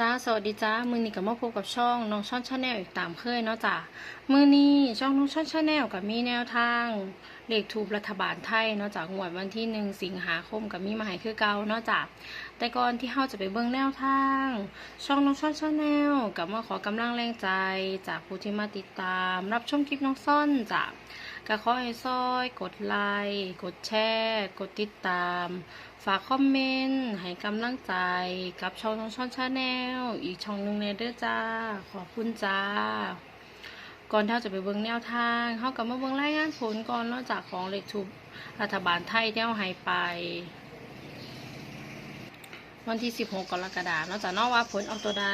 จ้าสวัสดีจ้ามือนี้กับมาพบกับช่องน้องช่อนชาแนลอีกตามเคยเนาะจ้ามือนี้ช่องน้องช่อนชาแนลกับมีแนวทางเลขทูปรัฐบาลไทยเนาะจากงวดวันที่หนึ่งสิงหาคมกับมีมาให้คือเก่าเนาะจ้าแต่ก่อนที่เฮาจะไปเบิ่งแนวทาง ช่องน้องช่อนชาแนลกับมาขอกำลังแรงใจจากผู้ที่มาติดตาม รับชมคลิปน้องซ่อนจ้าก ขอให้ซอย กดไลค์กดแชร์ กดติดตาม ฝากคอมเมนต์ ให้กำลังใจ กับช่องน้องช่อนชาแนลอีกช่องหนึ่งในเด้อจ้า ขอบคุณจ้า ก่อนเที่าจะไปเบิ่งแนวทางเขากับมาเบิ่งรายงานผลก่อนนอกจากของเลขทูปรัฐบาลไทยที่เอาให้ไปวันที่ 16 กรกฎาคมนอกจากนอกว่าผลออกตัวใด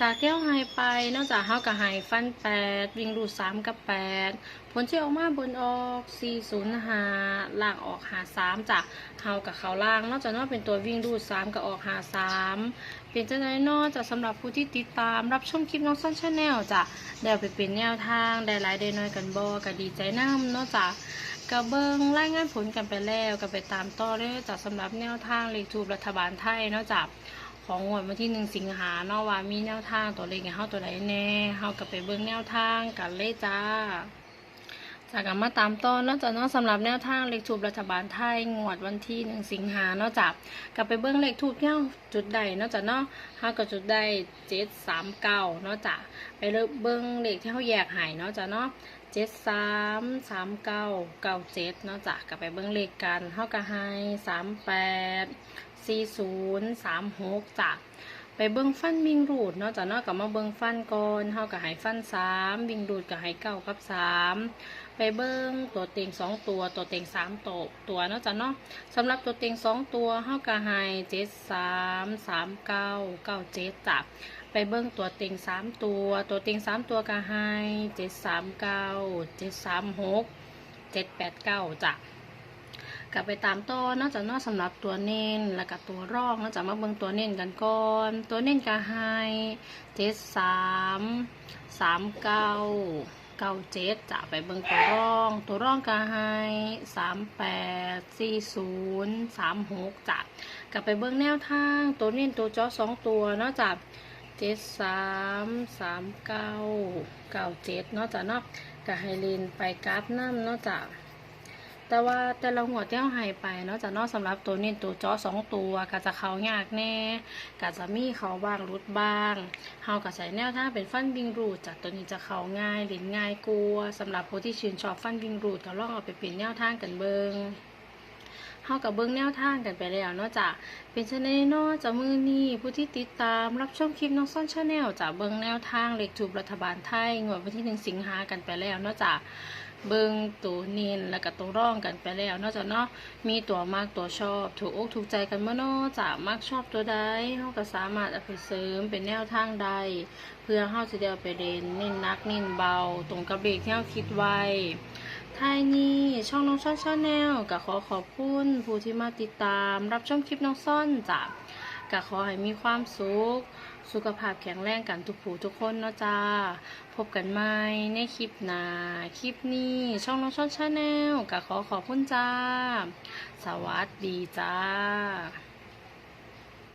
จากเที่เอาให้ไป นอกจากเฮากับให้ฟัน 8 วิ่งรูด3กับ 8 ผลที่ออกมาบนออก405ล่างออกหา3จากเฮากับเขาล่าง นอกจากนอกเป็นตัววิ่งรูด3กับออกหา3เป็นจังไดนอกจากสำหรับผู้ที่ติดตามรับชมคลิปน้องซ่อนชาแนลจะได้เอาไปเป็นแนวทางได้หลายได้น้อยกันบ่ก็ดีใจนำนาะจ้ะกระเบิงรายงานผลกันไปแล้วก็ไปตามต่อเลยจากสำหรับแนวทางเลขทูปรัฐบาลไทยนาะจากของงวดวันที่หนึ่งสิงหาเนาะว่ามีแนวทางตัวเลขให้เฮาตัวใดแน่เฮาก็ไปเบิ่งแนวทางกันเลยจ้า จากกันมาตามต่อเนอกจากนอกสำหรับแนวทางเลขทูปรัฐบาลไทยงวดวันที่หนึ่งสิงหานอกจากกลับไปเบิ้องเลขทูปเนี่ยจุดใดนอกจากนาะเฮาก็จุดได้เจ็ดสามเก้านอกจากไปเลิกเบิ้องเลขที่เฮาแยกหายนาะจากนาะเจ็ดสามสามเก้าเก้าเจ็ดนาะจากกลับไปเบิ้องเลขกันเฮาก็ให้สามแปดสี่ศูนย์สามหกจาก เบิ้งฟันวิ่งรูดเนาะจากเนาะกับมาเบิ้งฟันก่อนเฮาก็ให้ฟันสามวิ่งรูดก็ให้เก้ากับสามไปเบิ้งตัวเต็งสองตัวตัวเต็งสามตัวตัวเนาะจ้ะเนาะสำหรับตัวเต็งสองตัวเฮากะให้เจ็ดสามสามเก้าเก้าเจ็ดจ้ะไปเบิ้งตัวเต็งสามตัว ตัวเต็งสามตัวกะให้เจ็ดสามเก้าเจ็ดสามหกเจ็ดแปดเก้าจ้ะ กลับไปตามต่อเนาะจ้ะเนาะสำหรับตัวเน้นแล้วก็ตัวรองนาะจ้ะมาเบิ้งตัวเน้นกันก่อน ตัวเน้นกะให้เจ็ดสามสามเก้าเก้าเจ็ดจะไปเบิ่งตัวร่อง ตัวร่องก็ให้สามแปดสี่ศูนย์สามหกจะกลับไปเบิ่งแนวทาง ตัวเน้นตัวจอสองตัวนาะจากเจ็ดสามสามเก้าเก้าเจ็ดนาะจากนาะก็ให้เรียนไปกราฟน้ำนาะจาก แต่ว่าแต่ละหัวที่เราให้ไปเนาะจากนาะสำหรับตัวเน้ตัวจอสองตัวก็จะเขายากแน่ก็จะมีเขาบ้างรุดบ้างเฮาก็ใช้แนวทางเป็นฟันบิงรูดจากตัวนี้จะเขาง่ายเล่นง่ายกลัวสำหรับผู้ที่ชื่นชอบฟันบิงรูดก็ลองเอาไปเป็นแนวทางกันเบิงเฮากับเบิงแนวทางกันไปแล้วเนาะจ้ะเป็นชนเนาะจากมือนี้ผู้ที่ติดตามรับชมคลิปน้องซ่อนชาแนลจากเบิงแนวทางเลขถูกรัฐบาลไทยงวดวันที่หนึ่งสิงหากันไปแล้วเนาะจ้ะ เบิงตัวเนียนแล้วก็ตัวร่องกันไปแล้วนาะจ้ะเนาะมีตัวมากตัวชอบ ถูกอกถูกใจกันเมื่อเนาะจ้ะมักชอบตัวใดเฮาก็สามารถเอาไปเสริมเป็นแนวทางใด เพื่อเฮาจะได้เอาไปเรียนเน้นนักเน้นเบา ตรงกับเด็กที่เฮาคิดไว้ท้ายนี้ช่องน้องซ่อนชาแนลก็ขอขอบคุณผู้ที่มาติดตาม รับชมคลิปน้องซ่อนจ้ะก็ ขอให้มีความสุข สุขภาพแข็งแรงกันทุกผู้ทุกคนเนาะจ้า พบกันใหม่ในคลิปหน้า คลิปนี้ช่องน้องช่องชาแนลก็ขอขอบคุณจ้า สวัสดีจ้า